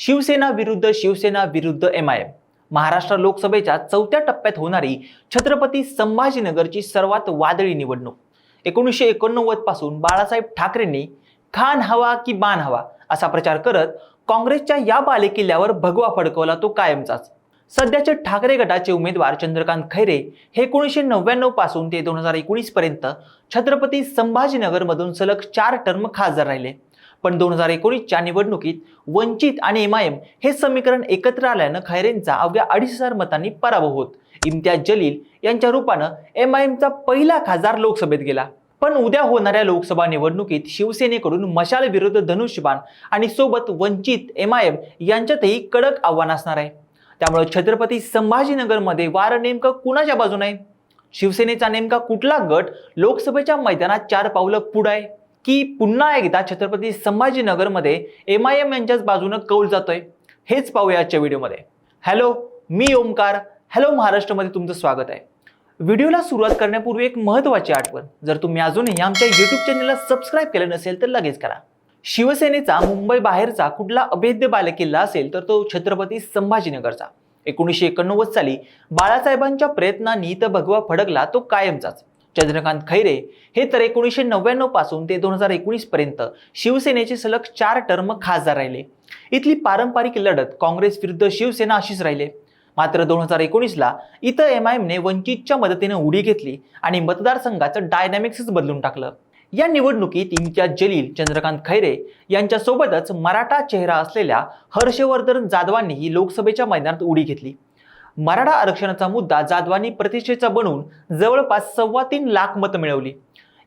शिवसेना विरुद्ध शिवसेना विरुद्ध M I M Maharashtra लोकसभेच्या चौथ्या टप्प्यात होणारी छत्रपती संभाजीनगरची सर्वात वादळी निवडणूक. एकोणीसशे एकोणनव्वदपासून बाळासाहेब ठाकरेंनी खान हवा की बाण हवा असा प्रचार करत काँग्रेसच्या या बालेकिल्ल्यावर भगवा फडकवला तो कायमचाच. सध्याचे ठाकरे गटाचे उमेदवार चंद्रकांत खैरे हे एकोणीसशे नव्याण्णवपासून ते दोन हजार एकोणीस पर्यंत छत्रपती संभाजीनगरमधून सलग चार टर्म खासदार राहिले. पण दोन हजार एकोणीसच्या निवडणुकीत वंचित आणि एम आय एम हे समीकरण एकत्र आल्यानं खैरेंचा अवघ्या अडीच हजार मतांनी पराभव होत. इम्तियाज जलील यांच्या रूपानं एम आय एमचा पहिला खासदार लोकसभेत गेला. पण उद्या होणाऱ्या लोकसभा निवडणुकीत शिवसेनेकडून मशाल विरुद्ध धनुष्यबाण आणि सोबत वंचित एम आय एम यांच्यातही कडक आव्हान असणार आहे. त्यामुळे छत्रपती संभाजीनगरमध्ये वार नेमकं कुणाच्या बाजूने? आहे शिवसेनेचा नेमका कुठला गट लोकसभेच्या मैदानात चार पावलं पुढं आहे? की पुन्हा एकदा छत्रपती संभाजीनगरमध्ये एम आय एम यांच्याच बाजूनं कौल जातोय. हेच पाहूया आजच्या व्हिडिओमध्ये. हॅलो मी ओमकार. हॅलो महाराष्ट्रामध्ये तुमचं स्वागत आहे. व्हिडिओला सुरुवात करण्यापूर्वी एक महत्त्वाची आठवण. जर तुम्ही अजूनही आमच्या यूट्यूब चॅनलला सबस्क्राईब केलं नसेल तर लगेच करा. शिवसेनेचा मुंबई बाहेरचा कुठला अभेद्य बालेकिल्ला असेल तर तो छत्रपती संभाजीनगरचा. एकोणीसशे एकोणनव्वद साली बाळासाहेबांच्या प्रयत्नांनी तर भगवा फडकला तो कायमचाच. चंद्रकांत खैरे हे तर एकोणीसशे नव्याण्णवपासून ते दोन हजार एकोणीस पर्यंत शिवसेनेचे सलग चार टर्म खासदार राहिले. इथली पारंपरिक लढत काँग्रेस विरुद्ध शिवसेना अशीच राहिले. मात्र दोन हजार एकोणीसला इथं एम आय एमने वंचितच्या मदतीने उडी घेतली आणि मतदारसंघाचं डायनॅमिक्सच बदलून टाकलं. या निवडणुकीत इम्तियाज जलील चंद्रकांत खैरे यांच्यासोबतच मराठा चेहरा असलेल्या हर्षवर्धन जाधवांनीही लोकसभेच्या मैदानात उडी घेतली. मराठा आरक्षणाचा मुद्दा जाधवांनी प्रतिष्ठेचा बनवून जवळपास सव्वा तीन लाख मतं मिळवली.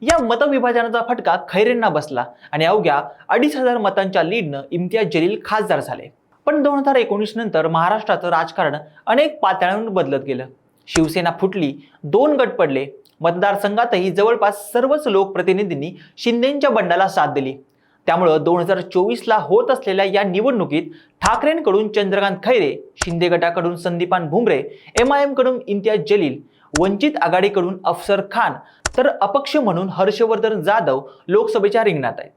या मतविभाजनाचा फटका खैरेंना बसला आणि अवघ्या अडीच हजार मतांच्या लीडनं इम्तियाज जलील खासदार झाले. पण दोन हजार एकोणीस नंतर महाराष्ट्राचं राजकारण अनेक पातळ्यांवर बदलत गेलं. शिवसेना फुटली दोन गट पडले. मतदारसंघातही जवळपास सर्वच लोकप्रतिनिधींनी शिंदेच्या बंडाला साथ दिली. त्यामुळं दोन हजार चोवीसला होत असलेल्या या निवडणुकीत ठाकरेंकडून चंद्रकांत खैरे शिंदे गटाकडून संदीपान भुमरे एम आय एमकडून इम्तियाज जलील वंचित आघाडीकडून अफसर खान तर अपक्ष म्हणून हर्षवर्धन जाधव लोकसभेच्या रिंगणात आहेत.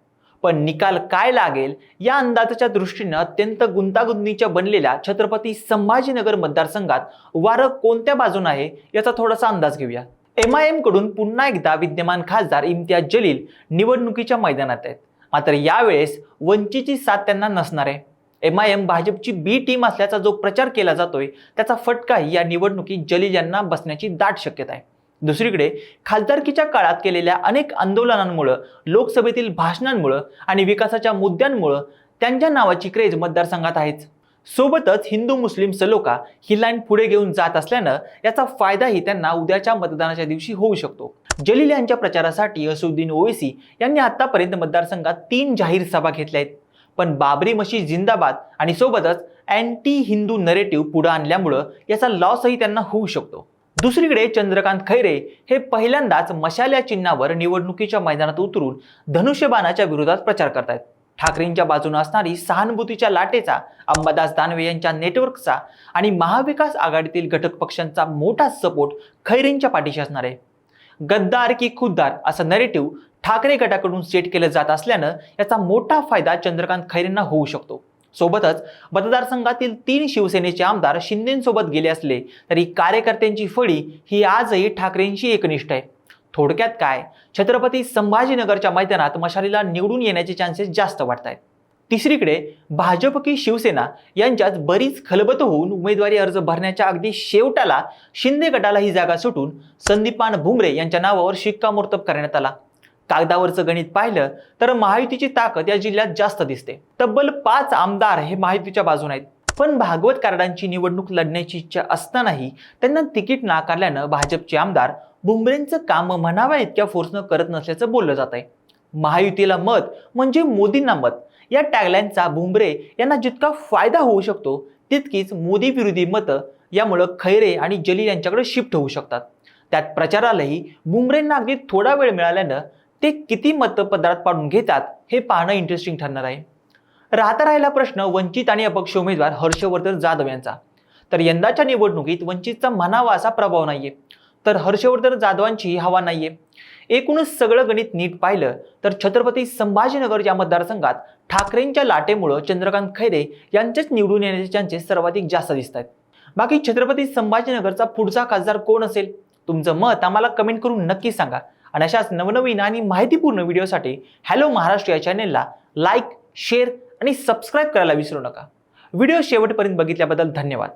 पण निकाल काय लागेल या अंदाजाच्या दृष्टीनं अत्यंत गुंतागुंतीच्या बनलेल्या छत्रपती संभाजीनगर मतदारसंघात वारं कोणत्या बाजून आहे याचा थोडासा अंदाज घेऊया. एम आय एमकडून पुन्हा एकदा विद्यमान खासदार इम्तियाज जलील निवडणुकीच्या मैदानात आहेत. मात्र यावेळेस वंचितची साथ त्यांना नसणार आहे. एम आय एम भाजपची बी टीम असल्याचा जो प्रचार केला जातोय त्याचा फटकाही या निवडणुकीत जलील यांना बसण्याची दाट शक्यता आहे. दुसरीकडे खासदारकीच्या काळात केलेल्या अनेक आंदोलनांमुळं लोकसभेतील भाषणांमुळं आणि विकासाच्या मुद्द्यांमुळं त्यांच्या नावाची क्रेज मतदारसंघात आहेच. सोबतच हिंदू मुस्लिम सलोखा ही लाईन पुढे घेऊन जात असल्यानं याचा फायदाही त्यांना उद्याच्या मतदानाच्या दिवशी होऊ शकतो. जलील यांच्या प्रचारासाठी असुद्दीन ओवेसी यांनी आतापर्यंत मतदारसंघात तीन जाहीर सभा घेतल्या आहेत. पण बाबरी मशीद जिंदाबाद आणि सोबतच अँटी हिंदू नरेटिव्ह पुढे आणल्यामुळं याचा लॉसही त्यांना होऊ शकतो. दुसरीकडे चंद्रकांत खैरे हे पहिल्यांदाच मशाल या चिन्हावर निवडणुकीच्या मैदानात उतरून धनुष्यबाणाच्या विरोधात प्रचार करतायत. ठाकरेंच्या बाजूने असणारी सहानुभूतीच्या लाटेचा अंबादास दानवे यांच्या नेटवर्कचा आणि महाविकास आघाडीतील घटक पक्षांचा मोठा सपोर्ट खैरेंच्या पाठीशी असणार आहे. गद्दार की खुद्दार असा नरेटिव्ह ठाकरे गटाकडून सेट केलं जात असल्यानं याचा मोठा फायदा चंद्रकांत खैरेंना होऊ शकतो. सोबतच मतदारसंघातील तीन शिवसेनेचे आमदार शिंदेसोबत गेले असले तरी कार्यकर्त्यांची फळी ही आजही ठाकरेंशी एकनिष्ठ आहे. थोडक्यात काय? छत्रपती संभाजीनगरच्या मैदानात मशालीला निवडून येण्याचे चान्सेस जास्त वाटत आहेत तिसरीकडे भाजप की शिवसेना यांच्यात बरीच खलबत होऊन उमेदवारी अर्ज भरण्याच्या अगदी शेवटाला शिंदे गटाला ही जागा सुटून संदीपान भुमरे यांच्या नावावर शिक्कामोर्तब करण्यात आला. कागदावरचं गणित पाहिलं तर महायुतीची ताकद या जिल्ह्यात जास्त दिसते. तब्बल पाच आमदार हे महायुतीच्या बाजूने आहेत. पण भागवत कार्डांची निवडणूक लढण्याची इच्छा असतानाही त्यांना तिकीट नाकारल्यानं भाजपचे आमदार भुमरेंचं काम म्हणाव्या इतक्या फोर्सनं करत नसल्याचं बोललं जात आहे महायुतीला मत म्हणजे मोदींना मत. या टॅगलाईनचा भुमरे यांना जितका फायदा होऊ शकतो तितकीच मोदी विरोधी मतं यामुळं खैरे आणि जलील यांच्याकडे शिफ्ट होऊ शकतात. त्यात प्रचारालाही बुमरेंना अगदी थोडा वेळ मिळाल्यानं ते किती मतपदरात पाडून घेतात हे पाहणं इंटरेस्टिंग ठरणार आहे. राहता राहिला प्रश्न वंचित आणि अपक्ष उमेदवार हर्षवर्धन जाधव यांचा. तर यंदाच्या निवडणुकीत वंचितचा म्हणावा असा प्रभाव नाहीये. तर हर्षवर्धन जाधवांची हवा नाहीये. एकूणच सगळं गणित नीट पाहिलं तर छत्रपती संभाजीनगर या मतदारसंघात ठाकरेंच्या लाटेमुळं चंद्रकांत खैरे यांचेच निवडून येण्याचे चान्सेस सर्वाधिक जास्त दिसत आहेत. बाकी छत्रपती संभाजीनगरचा पुढचा खासदार कोण असेल? तुमचं मत आम्हाला कमेंट करून नक्की सांगा. आणि अशाच नवनवीन आणि माहितीपूर्ण व्हिडिओसाठी हॅलो महाराष्ट्र या चॅनेलला लाईक शेअर आणि सबस्क्राईब करायला विसरू नका. व्हिडिओ शेवटपर्यंत बघितल्याबद्दल धन्यवाद.